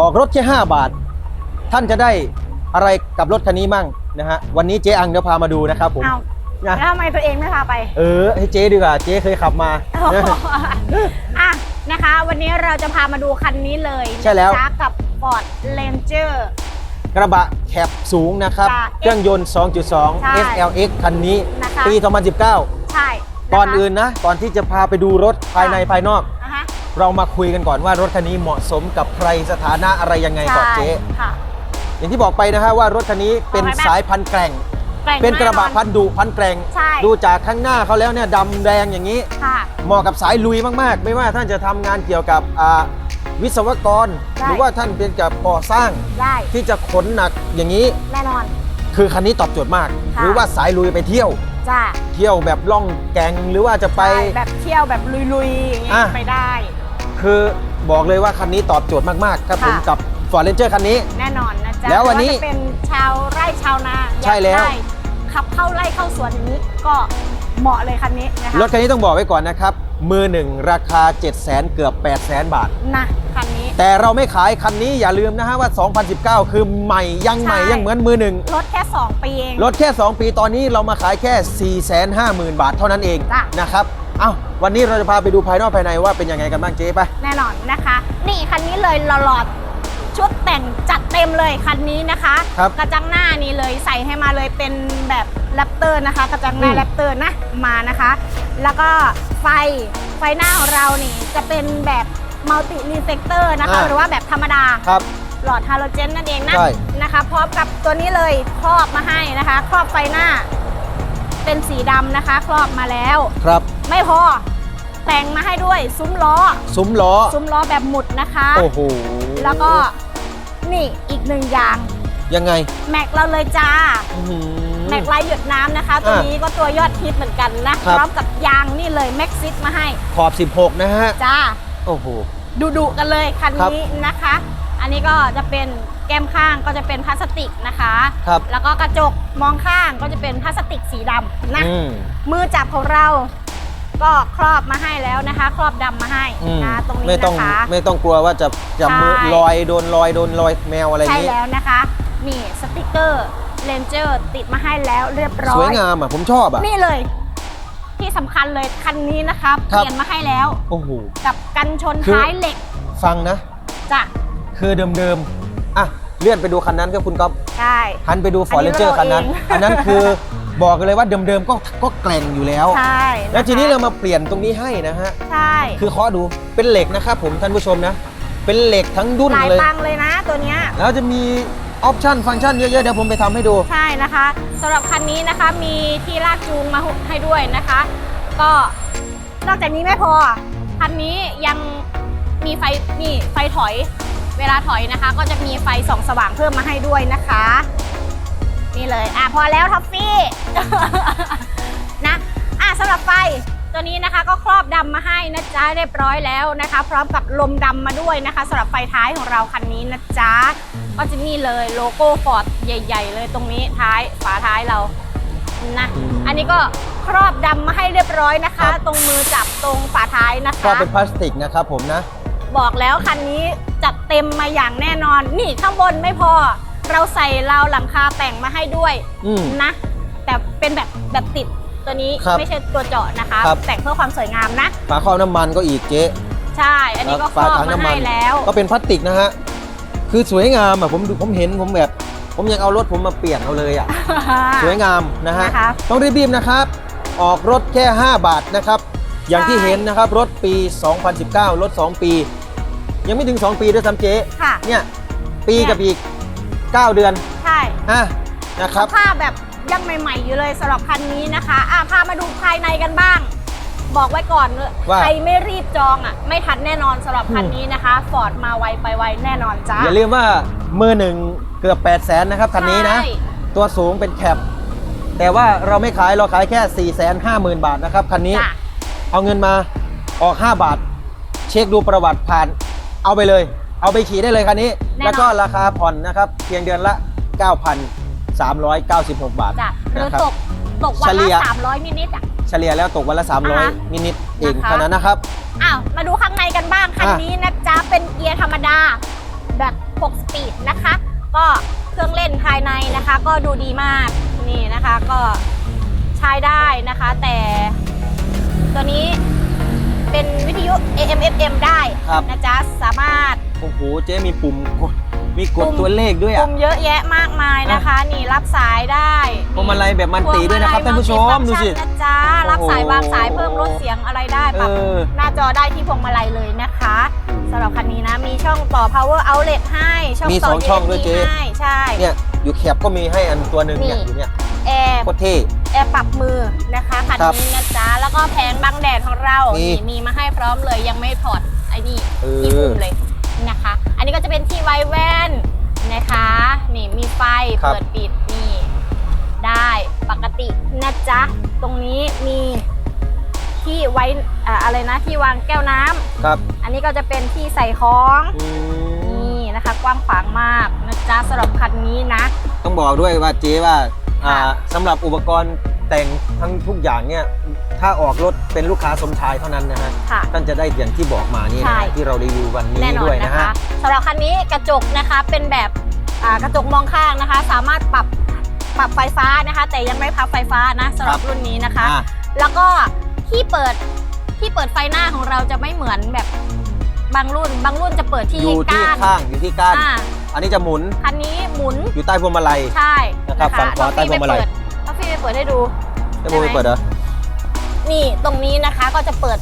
ออกรถแค่ 5 บาท ท่านจะได้อะไรกับรถคันนี้มั่งนะฮะวันนี้เจ๊อังเดี๋ยวพามาดูนะครับผมเอานะ แล้วทำไมตัวเองไม่พาไป เออให้เจ๊ดีกว่าเจ๊เคยขับมา อะนะคะ วันนี้เราจะพามาดูคันนี้เลยใช่แล้ว นะจ๊ะกับ Ford Ranger กระบะแคบสูงนะครับ ค่ะเครื่องยนต์ ใช่2.2 SLX คันนี้นะคะ ปี 2019 ใช่ะคะ ก่อนอื่นนะ ก่อนที่จะพาไปดูรถภายในภายนอกนะคะ เรามาคุยกันก่อนว่ารถคันนี้เหมาะสมกับใครสถานะอะไรยังไงก่อนเจ๊ใช่ค่ะ อย่างที่บอกไปนะฮะว่ารถคันนี้เป็นเอาไว้แบบ สายพันธุ์แกร่ง แงเป็นกระบะแอพันธุ์ดุพันธุ์แกร่ง ใช่ดูจากข้างหน้าเขาแล้วเนี่ยดำแดงอย่างนี้ ค่ะ เหมาะกับสายลุยมาก ๆ ไม่ว่าท่านจะทำงานเกี่ยวกับอ่าวิศวกรได้หรือว่าท่านเป็นกับก่อสร้างได้ที่จะขนหนักอย่างนี้ แน่นอน คือคันนี้ตอบโจทย์มาก ค่ะ หรือว่าสายลุยไปเที่ยว จ้าเที่ยวแบบล่องแกงหรือว่าจะไป แบบเที่ยวแบบลุยๆอย่างเงี้ยอะ ไปได้ คือบอกเลยว่าคันนี้ตอบโจทย์มากๆครับผมค่ะ กับ Ford Ranger คันนี้ แน่นอนนะจ๊ะแล้ววันนี้ไม่าจะเป็นชาวไร่ชาวนาใช่แล้ว อยากได้ขับเข้าไร่เข้าสวนอย่างนี้ก็เหมาะเลยคันนี้นะคะรถคันนี้ต้องบอกไว้ก่อนนะครับ มือหนึ่งราคา 7 0 0 0 0 0เกือบ 8 0 0 0 0 0 บาท นะคันนี้ แต่เราไม่ขายคันนี้อย่าลืมนะฮะว่า 2019 คือใหม่ยังใหม่ใช่ ยังเหมือนมือหนึ่งรถแค่ 2 ปีเอง รถแค่ 2 ปีตอนนี้เรามาขายแค่ 450,000 บาทเท่านั้นเองจ้ะ นะครับ เอ้าวันนี้เราจะพาไปดูภายนอกภายในว่าเป็นยังไงกันบ้างเจ๊ไป แน่นอนนะคะ นี่คันนี้เลยหลอดชุดแต่งจัดเต็มเลยคันนี้นะคะครับกระจังหน้านี่เลยใส่ให้มาเลยเป็นแบบแรปเตอร์นะคะ กระจังหน้าอืม แรปเตอร์นะมานะคะ แล้วก็ไฟไฟหน้าของเรานี่จะเป็นแบบมัลติรีเฟกเตอร์นะคะ อ่า หรือว่าแบบธรรมดา ครับ หลอดฮาโลเจนนั่นเองนะใช่ นะคะพร้อมกับตัวนี้เลยครอบมาให้นะคะ ครอบไฟหน้า เป็นสีดำนะคะ ครอบมาแล้ว ครับ ไม่พอ แต่งมาให้ด้วยซุ้มล้อ ซุ้มล้อ ซุ้มล้อแบบหมุดนะคะ โอ้โห แล้วก็นี่อีกหนึ่งอย่าง ยังไง แม็กเราเลยจ้าอื้อหือแม็กลายหยดน้ำนะคะ ตัวอะนี้ก็ตัวยอดฮิตเหมือนกันนะครับพร้อมกับยางนี่เลยแม็กซิสมาให้ ขอบ 16 นะฮะ จ้า โอ้โหดุดุๆกันเลยคันครับนี้นะคะ อันนี้ก็จะเป็นแก้มข้างก็จะเป็นพลาสติกนะคะ ครับแล้วก็กระจกมองข้างก็จะเป็นพลาสติกสีดำนะ อืม มือจับของเราก็ครอบมาให้แล้วนะคะ ครอบดำมาให้อืมนะตรงนี้ไม่ต้องนะคะ ไม่ต้องกลัวว่าจะจะมือใช่ ลอยโดนลอยโดนลอยแมวอะไรอใช่ย่างนี้แล้วนะคะนี่สติกเกอร์เลนเจอร์ติดมาให้แล้วเรียบร้อยสวยงามอะผมชอบอะ นี่เลย ที่สำคัญเลยคันนี้นะคะครัเปบลี่ยนมาให้แล้ว โอ้โห กับกันชนคือ ท้ายเหล็กฟังนะ จ้ะ คือเดิมๆอะเลื่อนไปดูคันนั้นครับคุณก๊อฟใช่ หันไปดูฟอร์อัเรนนนี้เจอร์คันนั้นเราเองอันนั้นคือบอกกันเลยว่าเดิมๆก็ก็แกร่งอยู่แล้ว ใช่แล้วทีนี้ะคะเรามาเปลี่ยนตรงนี้ให้นะฮะ ใช่คือเคาะดูเป็นเหล็กนะครับผมท่านผู้ชมนะ เป็นเหล็กทั้งดุ้นหลายเลย ตังค์เลยนะตัวเนี้ย แล้วจะมีออปชั่นฟังก์ชันเยอะๆ เดี๋ยวผมไปทำให้ดู ใช่นะคะสำหรับคันนี้นะคะมีที่ลากจูงมาให้ด้วยนะคะ ก็นอกจากนี้ไม่พอคันนี้ยังมีไฟนี่ไฟถอย เวลาถอยนะคะ ก็จะมีไฟส่องสว่างเพิ่มมาให้ด้วยนะคะ นี่เลยอะพอแล้วท็อฟฟี่นะอะสำหรับไฟตัวนี้นะคะก็ครอบดำมาให้นะจ๊ะเรียบร้อยแล้วนะคะ พร้อมกับลมดำมาด้วยนะคะสำหรับไฟท้ายของเราคันนี้นะจ๊ะก็จะนี่เลยโลโก้ฟอร์ดใหญ่ ๆ เลยตรงนี้ท้ายฝาท้ายเรานะอืมอันนี้ก็ครอบดำมาให้เรียบร้อยนะครัคะบตรงมือจับตรงฝาท้ายนะก็คะเป็นพลาสติกนะครับผมนะ บอกแล้วคันนี้จัดเต็มมาอย่างแน่นอน นี่ข้างบนไม่พอ เราใส่ราวหลังคาแต่งมาให้ด้วยอืม นะ แต่เป็นแบบแบบติดตัวนี้ครับไม่ใช่ตัวเจาะนะคะ ครับ แต่งเพื่อความสวยงามนะ ฝาครอบน้ำมันก็อีกเจ๊ใช่ อันนี้ก็ครฝาอบถังมาน้ำมัให้แล้ว ก็เป็นพลาสติกนะฮะ คือสวยงามอะผมดูผมเห็นผมแบบ ผมยังเอารถผมมาเปลี่ยนเอาเลยอะ สวยงามนะฮะ นะคะต้องรีบๆนะครับ ออกรถแค่ 5 บาทนะครับ อย่างที่ใช่เห็นนะครับ รถปี 2019 รถ 2 ปี ยังไม่ถึง 2 ปีด้วยซ้ำเจ๊ค่ะ เนี่ยปีเนี่ยกับอีก 9 เดือนใช่อะนะครับสภาพแบบยังใหม่ ๆ อยู่เลยสำหรับคันนี้นะคะอะพามาดูภายในกันบ้าง บอกไว้ก่อนเลยว่าใครไม่รีบจองอะ ไม่ทันแน่นอนสำหรับคันนี้นะคะฟอร์ดมาไวไปไวแน่นอนจ้าอย่าลืมว่ามือหนึ่งเกือบ8 0 0แสนนะครับคันนี้นะใช่ตัวสูงเป็นแคปแต่ว่าเราไม่ขายเราขายแค่ 4 5 0 0 0 0 บาทนะครับคันนี้จ้ะเอาเงินมาออก 5 บาท เช็คดูประวัติผ่าน เอาไปเลย เอาไปขี่ได้เลยคันนี้ แน่นอน แล้วก็ราคาผ่อนนะครับ เพียงเดือนละ 9,396 บาทจ้ะหรือนะครับตกตกวันเฉลี่ละย สามร้อยนิดๆอะ เฉลี่ยแล้วตกวันละ อ่าฮะ300 นิดๆเองนะคะ เท่านั้นนะครับ อ้าวมาดูข้างในกันบ้างคันอะ นี้นะจ๊ะเป็นเกียร์ธรรมดาแบบ6สปีดนะคะ ก็เครื่องเล่นภายในนะคะ ก็ดูดีมากนี่นะคะก็ใช้ได้นะคะ แต่ตัวนี้ เป็นวิทยุ AM FM ได้ครับ นะจ๊ะ สามารถโอ้โหเจ๊มีปุ่มกดมีกดปุ่มตัวเลขด้วยอะปุ่มเยอะแยะมากมายนะคะ นี่รับสายได้พวงมาลัยแบบมันติด้วยนะครับท่านผู้ชมดูสิพวงาลัย multi function นะจ๊ะ รับสายวางสายเพิ่มลดเสียงอะไรได้ปรับเออหน้าจอได้ที่พวงมาลัยเลยนะคะสำหรับคันนี้นะ มีช่องต่อ power outlet ให้ช่องมีต่สองช่องด้วย USB เจ๊ ให้ใช่ เนี่ยอยู่แคบก็มีให้อันตัวหนึ่งเนี่ยนี่ อยู่เนี่ยแอร์โคตรเท่ แอร์ปรับมือนะคะคันครับนี้นะจ๊ะแล้วก็แผงบังแดดของเรานี่นี่มีมาให้พร้อมเลยยังไม่ถอดไอ้นี่เออ ที่ปุ่มเลยนะคะ อันนี้ก็จะเป็นที่ไว้แว่นนะคะ นี่มีไฟครับ เปิดปิดนี่ได้ปกตินะจ๊ะตรงนี้มีที่ไว้อ่าอะไรนะที่วางแก้วน้ำครับอันนี้ก็จะเป็นที่ใส่ของ อืมนี่นะคะกว้างขวางมากนะจ๊ะสำหรับคันนี้นะ ต้องบอกด้วยว่าเจ๊ว่า อ่าค่ะสำหรับอุปกรณ์แต่งทั้งทุกอย่างเนี่ยถ้าออกรถเป็นลูกค้าสมชายเท่านั้นนะฮะค่ะ ท่านจะได้อย่างที่บอกมานี่ใช่นะฮะที่เรารีวิววันนี้แน่นอด้นวยนะนะฮะ คะสำหรับคันนี้กระจกนะคะเป็นแบบอ่ากระจกมองข้างนะคะ สามารถปรับปรับไฟฟ้านะคะ แต่ยังไม่พับไฟฟ้านะสำหรับครับ รุ่นนี้นะคะ อ่าแล้วก็ที่เปิดที่เปิดไฟหน้าของเราจะไม่เหมือนแบบบางรุ่น บางรุ่นจะเปิดที่อยู่ที่ก้านข้างอยู่ที่ก้าน อ่า อันนี้จะหมุน คันนี้หมุน อยู่ใต้พวงมาลัย ใช่นะครับฝั่งขวาใต้พวงมาลัยท็อฟฟี่ไปเปิดให้ดูได้โมไปเปิดเหรอ นี่ตรงนี้นะคะก็จะเปิด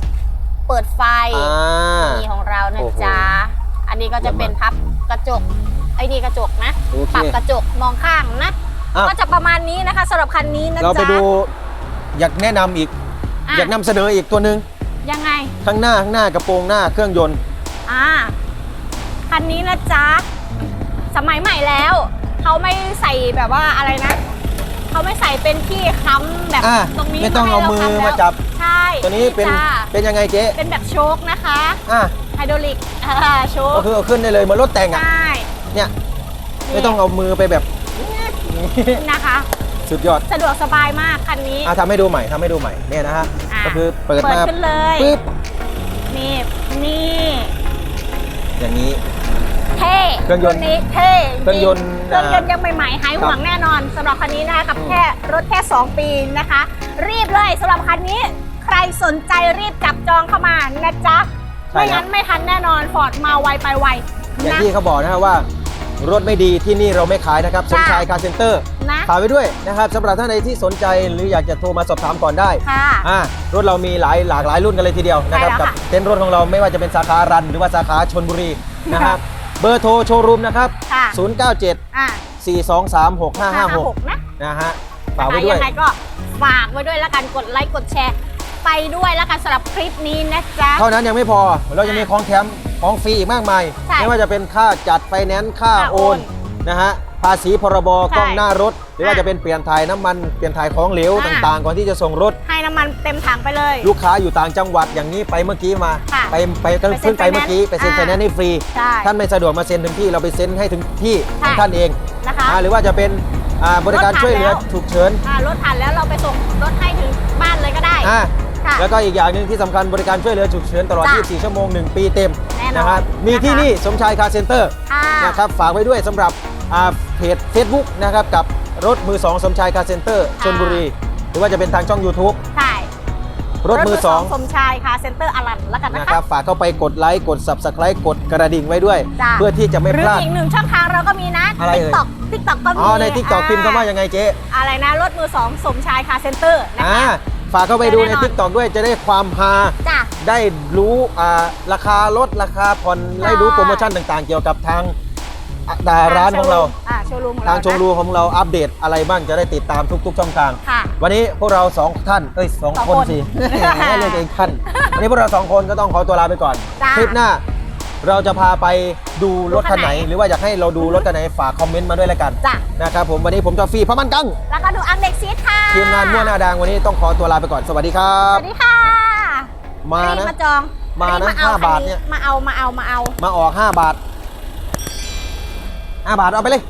เปิดไฟอ่านี่ของเรานะโอ้โหจ๊ะ อันนี้ก็จะเป็นพับกระจก ไอ้นี่กระจกนะโอเคปรับกระจกมองข้างนะอะก็จะประมาณนี้นะคะสำหรับคันนี้นะจ๊ะ เราไปดูอยากแนะนำอีกะอยากนำเสนออีกตัวหนึ่งยังไง ข้างหน้าข้างหน้ากระโปรงหน้าเครื่องยนต์ อ่า คันนี้นะจ๊ะ สมัยใหม่แล้ว เขาไม่ใส่แบบว่าอะไรนะ เขาไม่ใส่เป็นที่ค้ำแบบอะตรงนี้ไม่ต้องเอามือให้รมาค้ำแล้วจับ ใช่ตัวนี้เป็นจ้าเป็นยังไงเจ๊เป็นแบบโชคนะคะอะไฮดรอลิกอ่าโชคก็คือเอาขึ้นได้เลยเหมือนรถแต่งใชอะ่เนี่ยไม่ต้องเอามือไปแบบนะคะ สุดยอดสะดวกสบายมากคันนี้ อะทำให้ดูใหม่ทำให้ดูใหม่เนี่ยนะฮะอะก็คือเปิดมาขึ้นเลย ปึ๊บนี่นี่ อย่างนี้ เท่เครื่องยนต์นี้เท่เครื่องยนต์เครื่องยนต์ยังใหม่ๆหายห่วงแน่นอนสำหรับคันนี้นะคะกับแค่รถแค่ 2 ปีนะคะ รีบเลยสำหรับคันนี้ใครสนใจรีบจับจองเข้ามานะจ๊ะใช่ไม่ครังั้บนไม่ทันแน่นอนฟอร์ดมาไวไปไวอย่างนะที่เขาบอกนะฮะว่ารถไม่ดีที่นี่เราไม่ขายนะครับสมจ้ะชายคาร์เซ็นเตอร์นะฝากไว้ด้วยนะครับสำหรับท่านใดที่สนใจหรืออยากจะโทรมาสอบถามก่อนได้ค่ะอ่ารถเรามีหลายหลากหลายรุ่นกันเลยทีเดียวนะครับใช่แล้วกับค่ะเต็นท์รถของเราไม่ว่าจะเป็นสาขารันหรือว่าสาขาชนบุรีนะครับเบอร์โทรโชว์รูมนะครับ ค่ะ 097 อะ423 6556 556นะนะฮะฝากไว้ด้วย ยังไงก็ฝากไว้ด้วยแล้วกันกดไลค์กดแชร์ ไปด้วยแล้วกันสำหรับคลิปนี้นะจ๊ะ เท่านั้นยังไม่พอเรายังมีของแถมของฟรีอีกมากมาย ใช่ไม่ว่าจะเป็นค่าจัดไฟแนนซ์ค่าค่าโอโอนน นะฮะ ภาษีพรบใช่กล้องหน้ารถ หรือว่าอะจะเป็นเปลี่ยนถ่ายน้ำมันเปลี่ยนถ่ายของเหลวอะ ต่างๆ ก่อนที่จะส่งรถ ให้น้ำมันเต็มถังไปเลย ลูกค้าอยู่ต่างจังหวัดอย่างนี้ไปเมื่อกี้มา ค่ะไปไปก็ไปเซ็นเพิ่งไปเมื่อกี้ไฟไปแนนซ์เซ็นไฟแนนซ์ให้ฟรี ใช่ท่านไม่สะดวกมาเซ็นถึงที่เราไปเซ็นให้ถึงที่ขใช่องท่านเองนะคะ อ่าหรือว่าจะเป็นอ่าบริการรถผ่านช่วยเหลือแล้ว ฉุกเฉินอ่ารถผ่านแล้วเราไปส่งรถให้ถึงบ้านเลยก็ได้อ่า ค่ะ แล้วก็อีกอย่างหนึ่งที่สำคัญบริการช่วยเหลือฉุกเฉินตลอด จ้ะ24 ชั่วโมง 1 ปีเต็มแน่นอนนะครับมีที่นะคะ นี่สมชายคาร์เซ็นเตอร์ค่ะนะครับฝากไว้ด้วยสำหรับ อ่าเพจ Facebook นะครับกับรถมือ2สมชายคาร์เซ็นเตอร์ชนบุรี หรือว่าจะเป็นทางช่อง YouTube ใช่รถมือสมชายค่ะเซ็นเตอร์อลันแล้วกัน2นะนะคะครับฝากเข้าไปกดไลค์กด Subscribe กดกระดิ่งไว้ด้วย จ้ะเพื่อที่จะไม่หรืพอลาด อีกหนึ่งช่องทางเราก็มีนะ อะไรเอ่ย TikTok TikTok ก็มีอ๋อใน TikTok พิมพ์คำว่าอ่ยังไงเจ๊อะไรนะ รถมือสองสมชายค่ะเซ็นเตอร์นะอ่าคะ ฝากเข้าไปดูในแน่นอน TikTok ด้วยจะได้ความฮาจ้ะ ได้รู้อ่าราคารถราคาผ่อนใช่ได้รู้โปรโมชั่นต่างๆ เกี่ยวกับทางอะ ดาร้านของเราอ่าโชว์รูมของทางเราชมรูของเราอัปเดตอะไรบ้างจะได้ติดตามทุก ๆ ช่องทาง ค่ะ วันนี้พวกเราสองท่านเอ้ยสองสองคนคนสิให้เรียกเองท่านวันนี้พวกเราสองคนก็ต้องขอตัวลาไปก่อน จ้าคลิปหน้าเราจะพาไปดูรถคันไหน รถคันไหน หรือว่าอยากให้เราดูรถคันไหนฝากคอมเมนต์มาด้วยแล้วกันจ้ะนะครับผมวันนี้ผมจอฟฟี่พระมันกังแล้วก็ดูอังเด็กซีดค่ะทีมงานมั่วหน้าดังวันนี้ต้องขอตัวลาไปก่อนสวัสดีครัสบ วัสดีค่ะมารีบนะ มาจองมานะรีเอห้าคับาทเนี่ย มาเอามาเอามาเอามาออก 5 บาท 5 บาทเอาไปเลย